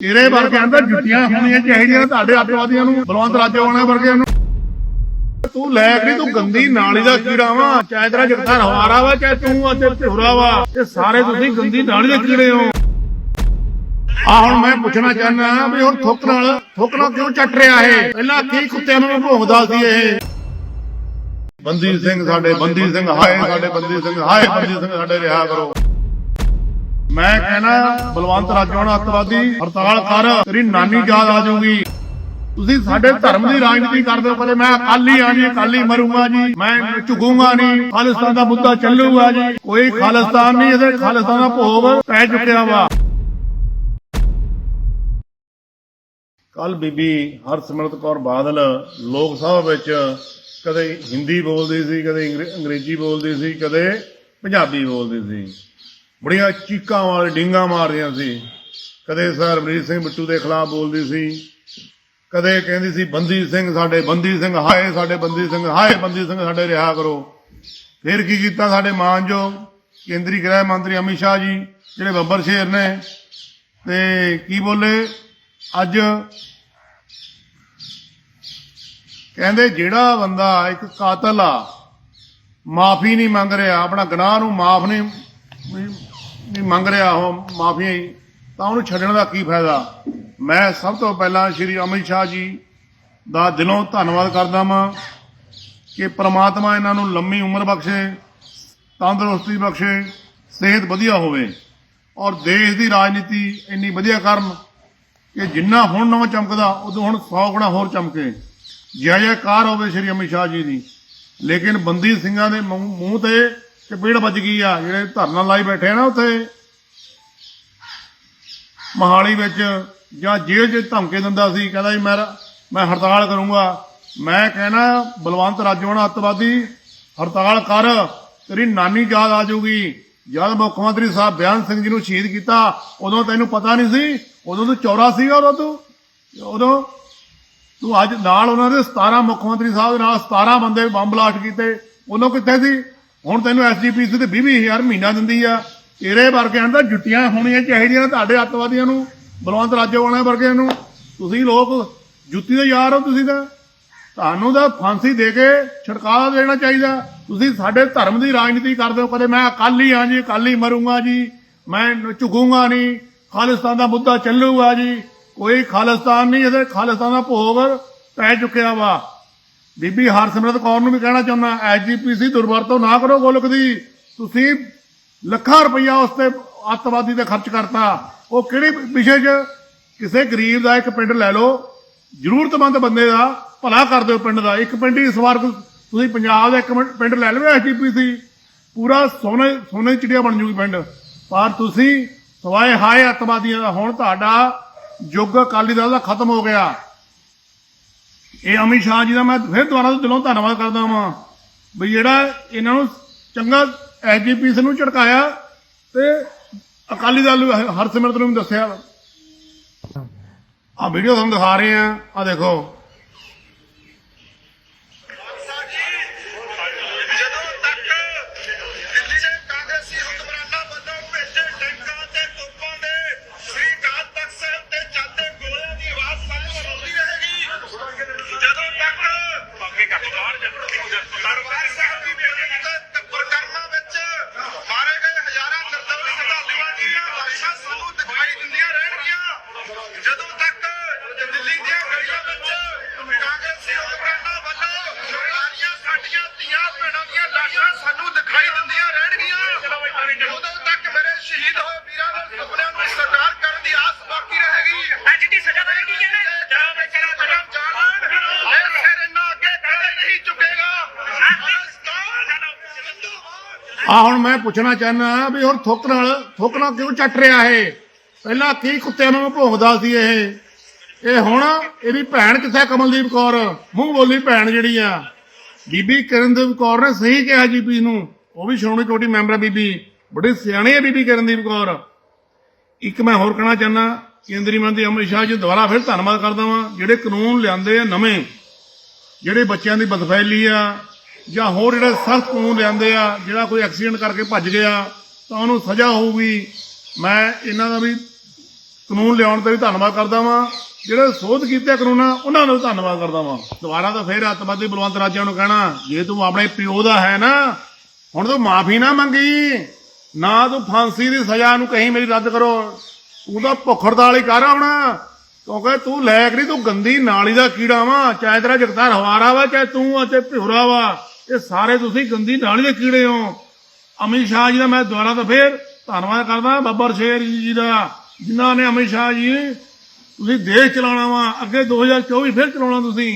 ਤੇਰੇ ਵਰਗਿਆਂ ਦਾ ਜੁੱਤੀਆਂ ਹੋਣੀਆਂ ਚਾਹੀਦੀਆਂ ਤੁਹਾਡੇ ਅੱਤਵਾਦੀਆਂ ਨੂੰ, ਬਲਵੰਤ ਰਾਜੋਆਣਾ ਵਰਗਿਆਂ ਨੂੰ। ਤੂੰ ਲੈ ਕੇ ਤੂੰ ਗੰਦੀ ਨਾਲੀ ਦਾ ਕੀੜਾ ਵਾ, ਚਾਹੇ ਤੇਰਾ ਜਗਤਾ ਹਵਾਰਾ ਵਾ, ਚਾਹੇ ਤੂੰ ਅੱਜ ਝੁਰਾ ਵਾ, ਇਹ ਸਾਰੇ ਤੁਸੀਂ ਗੰਦੀ ਨਾਲੀ ਦੇ ਕੀੜੇ ਹੋ। ਆ ਹੁਣ ਮੈਂ ਪੁੱਛਣਾ ਚਾਹੁੰਦਾ ਵੀ ਹੁਣ ਥੁੱਕ ਨਾਲ ਥੁੱਕ ਨਾਲ ਕਿਉਂ ਚੱਟ ਰਿਹਾ ਇਹ? ਪਹਿਲਾਂ ਕੀ ਕੁੱਤਿਆਂ ਨੂੰ ਭੋਗਦਾ ਸੀ ਇਹ? ਬੰਦੀ ਸਿੰਘ ਸਾਡੇ, ਬੰਦੀ ਸਿੰਘ ਹਾਏ, ਸਾਡੇ ਬੰਦੀ ਸਿੰਘ ਹਾਏ, ਬੰਦੀ ਸਿੰਘ ਸਾਡੇ, ਰਿਹਾ ਕਰੋ। ਮੈਂ ਕਹਿਣਾ ਬਲਵੰਤ ਰਾਜੋਆਣਾ ਅੱਤਵਾਦੀ ਹੜਤਾਲ ਕਰ, ਤੇਰੀ ਨਾਨੀ ਯਾਦ ਆ ਜਾਊਗੀ। ਤੁਸੀਂ ਸਾਡੇ ਧਰਮ ਦੀ ਰਾਜਨੀਤੀ ਕਰਦੇ ਹੋ ਕਦੇ ਮੈਂ ਅਕਾਲੀ ਆ ਜੀ, ਅਕਾਲੀ ਮਰੂੰਗਾ ਜੀ, ਮੈਂ ਝੁਕੂੰਗਾ ਨਹੀਂ, ਖਾਲਿਸਤਾਨ ਦਾ ਮੁੱਦਾ ਚੱਲੂਗਾ ਜੀ। ਕੋਈ ਖਾਲਿਸਤਾਨ ਨਹੀਂ, ਇਹਦੇ ਖਾਲਿਸਤਾਨ ਦਾ ਭੋਗ ਪੈ ਚੁੱਕਿਆ ਵਾ। ਕੱਲ ਬੀਬੀ ਹਰਸਿਮਰਤ ਕੌਰ ਬਾਦਲ ਲੋਕ ਸਭਾ ਵਿੱਚ ਕਦੇ ਹਿੰਦੀ ਬੋਲਦੀ ਸੀ, ਕਦੇ ਅੰਗਰੇਜ਼ੀ ਬੋਲਦੀ ਸੀ, ਕਦੇ ਪੰਜਾਬੀ ਬੋਲਦੀ ਸੀ। ਬੜੀਆਂ ਚੀਕਾਂ ਵਾਲੇ, ਡਿੰਗਾ ਮਾਰਦੀਆਂ ਸੀ। ਕਦੇ ਸਰ ਅਮਰੀਤ ਸਿੰਘ ਬਿੱਟੂ ਦੇ ਖਿਲਾਫ ਬੋਲਦੀ ਸੀ। ਕਦੇ ਕਹਿੰਦੀ ਸੀ, ਬੰਦੀ ਸਿੰਘ ਸਾਡੇ, ਬੰਦੀ ਸਿੰਘ ਹਾਏ, ਸਾਡੇ ਬੰਦੀ ਸਿੰਘ ਹਾਏ, ਬੰਦੀ ਸਿੰਘ ਸਾਡੇ ਰਿਹਾ ਕਰੋ। ਫਿਰ ਕੀ ਕੀਤਾ ਸਾਡੇ ਮਾਨਯੋਗ ਕੇਂਦਰੀ ਗ੍ਰਹਿ ਮੰਤਰੀ ਅਮਿਤ ਸ਼ਾਹ ਜੀ, ਜਿਹੜੇ ਬੱਬਰ ਸ਼ੇਰ ਨੇ। ਤੇ ਕੀ ਬੋਲੇ? ਅੱਜ ਕਹਿੰਦੇ, ਜਿਹੜਾ ਬੰਦਾ ਇੱਕ ਕਾਤਲ ਆ, ਮਾਫੀ ਨਹੀਂ ਮੰਗ ਰਿਹਾ, ਆਪਣਾ ਗੁਨਾਹ ਨੂੰ ਮਾਫ ਨਹੀਂ ਨਹੀਂ ਮੰਗ ਰਿਹਾ ਉਹ ਮਾਫੀ ਤਾਂ ਉਹਨੂੰ ਛੱਡਣ ਦਾ ਕੀ ਫਾਇਦਾ? ਮੈਂ ਸਭ ਤੋਂ ਪਹਿਲਾਂ ਸ਼੍ਰੀ ਅਮਿਤ ਸ਼ਾਹ ਜੀ ਦਾ ਦਿਲੋਂ ਧੰਨਵਾਦ ਕਰਦਾ ਹਾਂ ਕਿ ਪ੍ਰਮਾਤਮਾ ਇਹਨਾਂ ਨੂੰ ਲੰਮੀ ਉਮਰ ਬਖਸ਼ੇ, ਤੰਦਰੁਸਤੀ ਬਖਸ਼ੇ, ਸਿਹਤ ਵਧੀਆ ਹੋਵੇ ਔਰ ਦੇਸ਼ ਦੀ ਰਾਜਨੀਤੀ ਇੰਨੀ ਵਧੀਆ ਕਰਨ ਕਿ ਜਿੰਨਾ ਹੁਣ ਨਵਾਂ ਚਮਕਦਾ, ਉਦੋਂ ਹੁਣ 100 ਗੁਣਾ ਹੋਰ ਚਮਕੇ। ਜੈ ਜੈਕਾਰ ਹੋਵੇ ਸ਼੍ਰੀ ਅਮਿਤ ਸ਼ਾਹ ਜੀ ਦੀ। ਲੇਕਿਨ ਬੰਦੀ ਸਿੰਘਾਂ ਦੇ ਮੂੰਹ ਤੇ ਚਪੇੜ ਵੱਜ ਗਈ ਆ, ਜਿਹੜੇ ਧਰਨਾ ਲਾਈ ਬੈਠੇ ਆ ਨਾ ਉੱਥੇ। ਮਹਾਲੀ ਵਿੱਚ ਜਾਂ ਜੇਲ੍ਹ 'ਚ ਧਮਕੇ ਦਿੰਦਾ ਸੀ, ਕਹਿੰਦਾ ਜੀ, ਮੈਂ ਮੈਂ ਹੜਤਾਲ ਕਰੂੰਗਾ। ਮੈਂ ਕਹਿਣਾ, ਬਲਵੰਤ ਰਾਜੋਣਾ ਅੱਤਵਾਦੀ, ਹੜਤਾਲ ਕਰ, ਤੇਰੀ ਨਾਨੀ ਯਾਦ ਆ ਜਾਊਗੀ। ਜਦ ਮੁੱਖ ਮੰਤਰੀ ਸਾਹਿਬ ਬਿਆਨ ਸਿੰਘ ਜੀ ਨੂੰ ਸ਼ਹੀਦ ਕੀਤਾ, ਉਦੋਂ ਤੈਨੂੰ ਪਤਾ ਨਹੀਂ ਸੀ, ਉਦੋਂ ਤੂੰ ਚੌਰਾ ਸੀਗਾ, ਉਦੋਂ ਤੂੰ। ਉਦੋਂ ਤੂੰ ਅੱਜ ਨਾਲ ਉਹਨਾਂ ਦੇ 17 ਮੁੱਖ ਮੰਤਰੀ ਸਾਹਿਬ ਦੇ ਨਾਲ 17 ਬੰਦੇ ਬੰਬ ਬਲਾਸਟ ਕੀਤੇ। ਉਦੋਂ ਕਿੱਥੇ ਸੀ? ਹੁਣ ਤੈਨੂੰ ਐਸਜੀਪੀਸੀ ਤੇ 20000 ਮਹੀਨਾ ਦਿੰਦੀ ਆ। ਤੇਰੇ ਵਰਗਿਆਂ ਦਾ ਜੁੱਤੀਆਂ ਹੋਣੀਆਂ ਚਾਹੀਦੀਆਂ ਤੁਹਾਡੇ ਅੱਤਵਾਦੀਆਂ ਨੂੰ, ਬਲਵੰਤ ਰਾਜੋਆਣਾ ਵਰਗਿਆਂ ਨੂੰ। ਤੁਸੀਂ ਲੋਕ ਜੁੱਤੀ ਦੇ ਯਾਰ ਹੋ ਤੁਸੀਂ ਤਾਂ। ਤੁਹਾਨੂੰ ਤਾਂ ਫਾਂਸੀ ਦੇ ਕੇ ਛੜਕਾਅ ਦੇਣਾ ਚਾਹੀਦਾ। ਤੁਸੀਂ ਸਾਡੇ ਧਰਮ ਦੀ ਰਾਜਨੀਤੀ ਕਰਦੇ ਹੋ, ਕਦੇ ਮੈਂ ਅਕਾਲੀ ਹਾਂ ਜੀ, ਅਕਾਲੀ ਮਰੂੰਗਾ ਜੀ, ਮੈਂ ਝੁਕੂੰਗਾ ਨਹੀਂ, ਖਾਲਿਸਤਾਨ ਦਾ ਮੁੱਦਾ ਚੱਲੂਗਾ ਜੀ। ਕੋਈ ਖਾਲਿਸਤਾਨ ਨਹੀਂ, ਇਹਦੇ ਖਾਲਿਸਤਾਨ ਦਾ ਭੋਗ ਪੈ ਚੁੱਕਿਆ ਵਾ। ਬੀਬੀ ਹਰਸਿਮਰਤ ਕੌਰ ਨੂੰ ਵੀ ਕਹਿਣਾ ਚਾਹੁੰਦਾ ਐਸਜੀਪੀਸੀ ਦੁਰਵਰਤੋਂ ਨਾ ਕਰੋ ਗੋਲਕ ਦੀ। ਤੁਸੀਂ ਲੱਖਾਂ ਰੁਪਈਆ ਉਸ ਤੇ ਅੱਤਵਾਦੀ ਤੇ ਖਰਚ ਕਰਤਾ। ਉਹ ਕਿਹੜੇ ਵਿਸ਼ੇ 'ਚ? ਕਿਸੇ ਗਰੀਬ ਦਾ ਇੱਕ ਪਿੰਡ ਲੈ ਲਓ। ਜ਼ਰੂਰਤਮੰਦ ਬੰਦੇ ਦਾ, ਭਲਾ ਕਰ ਦਿਓ ਪਿੰਡ ਦਾ। ਇੱਕ ਪਿੰਡ ਹੀ ਸਵਾਰ ਤੁਸੀਂ ਪੰਜਾਬ ਦਾ ਇੱਕ ਪਿੰਡ ਲੈ ਲਓ ਐਸਜੀਪੀਸੀ ਪੂਰਾ ਸੋਨੇ ਸੋਨੇ ਚਿੜੀਆ ਬਣ ਜੂਗੀ ਪਿੰਡ। ਪਰ ਤੁਸੀਂ ਸਵਾਏ ਹਾਏ ਅੱਤਵਾਦੀਆਂ ਦਾ। ਹੁਣ ਤੁਹਾਡਾ ਯੁੱਗ ਅਕਾਲੀ ਦਲ ਦਾ ਖਤਮ ਹੋ ਗਿਆ। ਇਹ ਅਮਿਤ ਸ਼ਾਹ ਜੀ ਦਾ ਮੈਂ ਫਿਰ ਦੁਬਾਰਾ ਤੋਂ ਦਿਲੋਂ ਧੰਨਵਾਦ ਕਰਦਾ ਹਾਂ ਵੀ ਜਿਹੜਾ ਇਹਨਾਂ ਨੂੰ ਚੰਗਾ ਐਸਜੀਪੀਸੀ ਨੂੰ ਝਟਕਾਇਆ ਤੇ ਅਕਾਲੀ ਦਲ ਹਰਸਿਮਰਤ ਨੂੰ ਵੀ ਦੱਸਿਆ। ਆ ਵੀਡੀਓ ਤੁਹਾਨੂੰ ਦਿਖਾ ਰਹੇ ਆ ਆ ਦੇਖੋ। ਜਦੋਂ ਤੱਕ ਦਿੱਲੀ ਦੀਆਂ ਗਲੀਆਂ ਵਿੱਚ ਕਾਂਗਰਸੀ ਹੁਕਮਰਾਨਾਂ ਵੱਲੋਂ ਸਰਕਾਰੀਆਂ ਸਾਡੀਆਂ ਧੀਆਂ ਭੈਣਾਂ ਦੀਆਂ ਲਾਸ਼ਾਂ ਸਾਨੂੰ ਦਿਖਾਈ ਦਿੰਦੀਆਂ ਰਹਿਣਗੀਆਂ ਉਦੋਂ ਤੱਕ ਮੇਰੇ ਸ਼ਹੀਦ ਹੋਏ ਵੀਰਾਂ ਦੇ ਸੁਪਨਿਆਂ ਨੂੰ ਸਾਕਾਰ ਕਰਨ ਦੀ ਆਸ ਬਾਕੀ ਰਹੇਗੀ। ਅੱਜ ਦੀ ਸਜ਼ਾ ਬਾਰੇ ਕੀ ਕਹਿਣਾ ਹੈ? ਜਨਾਬ ਚਲਾ ਕਦਮ ਜਾਣ ਇਹ ਸਿਰ ਇੰਨਾ ਅੱਗੇ ਕਦੇ ਨਹੀਂ ਝੁਕੇਗਾ? ਪਾਕਿਸਤਾਨ ਹਿੰਦੂਵਾਦ ਆ ਹੁਣ ਮੈਂ ਪੁੱਛਣਾ ਚਾਹੁੰਦਾ ਵੀ ਹੁਣ ਥੁੱਕ ਨਾਲ ਥੁੱਕ ਨਾਲ ਕਿਉਂ ਚੱਟ ਰਿਹਾ ਇਹ? ਪਹਿਲਾਂ ਕੀ ਕੁੱਤਿਆਂ ਨੂੰ ਭੌਂਕਦਾ ਸੀ ਇਹ। ਇਹ ਹੁਣ ਇਹਦੀ ਭੈਣ ਕਿੱਥੇ ਕਮਲਦੀਪ ਕੌਰ। ਮੂੰਹ ਬੋਲੀ ਭੈਣ ਜਿਹੜੀ ਆ। ਬੀਬੀ ਕਰਨਦੀਪ ਕੌਰ ਨੇ ਸਹੀ ਕਿਹਾ ਜੀਪੀ ਨੂੰ ਉਹ ਵੀ ਸ਼੍ਰੋਮਣੀ ਕਮੇਟੀ ਮੈਂਬਰ ਆ ਬੀਬੀ। ਬੜੀ ਸਿਆਣੀ ਹੈ ਬੀਬੀ ਕਰਨਦੀਪ ਕੌਰ। ਇੱਕ ਮੈਂ ਹੋਰ ਕਹਿਣਾ ਚਾਹੁੰਦਾ, ਕੇਂਦਰੀ ਮੰਤਰੀ ਅਮਿਤ ਸ਼ਾਹ ਜੀ, ਦੁਬਾਰਾ ਫਿਰ ਧੰਨਵਾਦ ਕਰਦਾ ਵਾਂ, ਜਿਹੜੇ ਕਾਨੂੰਨ ਲਿਆਂਦੇ ਆ ਨਵੇਂ, ਜਿਹੜੇ ਬੱਚਿਆਂ ਦੀ ਬਦਫੈਲੀ ਆ, ਜਾਂ ਹੋਰ ਜਿਹੜੇ ਸਖਤ ਕਾਨੂੰਨ ਲਿਆਂਦੇ ਆ, ਜਿਹੜਾ ਕੋਈ ਐਕਸੀਡੈਂਟ ਕਰਕੇ ਭੱਜ ਗਿਆ, ਤਾਂ ਉਹਨੂੰ ਸਜ਼ਾ ਹੋਊਗੀ। ਮੈਂ ਇਹਨਾਂ ਦਾ ਵੀ ਕਾਨੂੰਨ ਲਿਆਉਣ ਤੇ ਵੀ ਧੰਨਵਾਦ ਕਰਦਾ ਵਾਂ। ਜਿਹੜੇ ਸੋਧ ਕੀਤੇ ਕਾਨੂੰਨਾਂ, ਉਹਨਾਂ ਦਾ ਧੰਨਵਾਦ ਕਰਦਾ ਵਾਂ। ਦੁਬਾਰਾ ਤਾਂ ਫੇਰ ਅੱਤਵਾਦੀ ਬਲਵੰਤ ਰਾਜਾ ਨੂੰ ਕਹਿਣਾ, ਜੇ ਤੂੰ ਆਪਣੇ ਪਿਓ ਦਾ ਹੈ ਨਾ, ਹੁਣ ਤੂੰ ਮਾਫੀ ਨਾ ਮੰਗੀ, ਨਾ ਤੂੰ ਫਾਂਸੀ ਦੀ ਸਜ਼ਾ ਨੂੰ ਕਹੀਂ ਮੇਰੀ ਰੱਦ ਕਰੋ। ਤੂੰ ਤਾਂ ਭੁੱਖ ਹੀ ਕਰ ਆਉਣਾ ਕਿਉਂਕਿ ਤੂੰ ਲੈਕ ਨਹੀਂ, ਤੂੰ ਗੰਦੀ ਨਾਲੀ ਦਾ ਕੀੜਾ ਵਾ। ਚਾਹੇ ਤੇਰਾ ਜਗਤਾਰ ਹਵਾਰਾ ਵਾ, ਚਾਹੇ ਤੂੰ ਆ ਭਿਉਰਾ ਵਾ, ਇਹ ਸਾਰੇ ਤੁਸੀਂ ਗੰਦੀ ਨਾਲੀ ਦੇ ਕੀੜੇ ਹੋ। ਅਮਿਤ ਸ਼ਾਹ ਜੀ ਦਾ ਮੈਂ ਦੁਬਾਰਾ ਤਾਂ ਫੇਰ ਧੰਨਵਾਦ ਕਰਦਾ ਬੱਬਰ ਸ਼ੇਰ ਜੀ ਦਾ। ਜਿਨ੍ਹਾਂ ਨੇ ਅਮਿਤ ਸ਼ਾਹ ਜੀ ਤੁਸੀਂ ਦੇਸ਼ ਚਲਾਉਣਾ ਵਾ ਅੱਗੇ 2024 ਫਿਰ ਚਲਾਉਣਾ ਤੁਸੀਂ।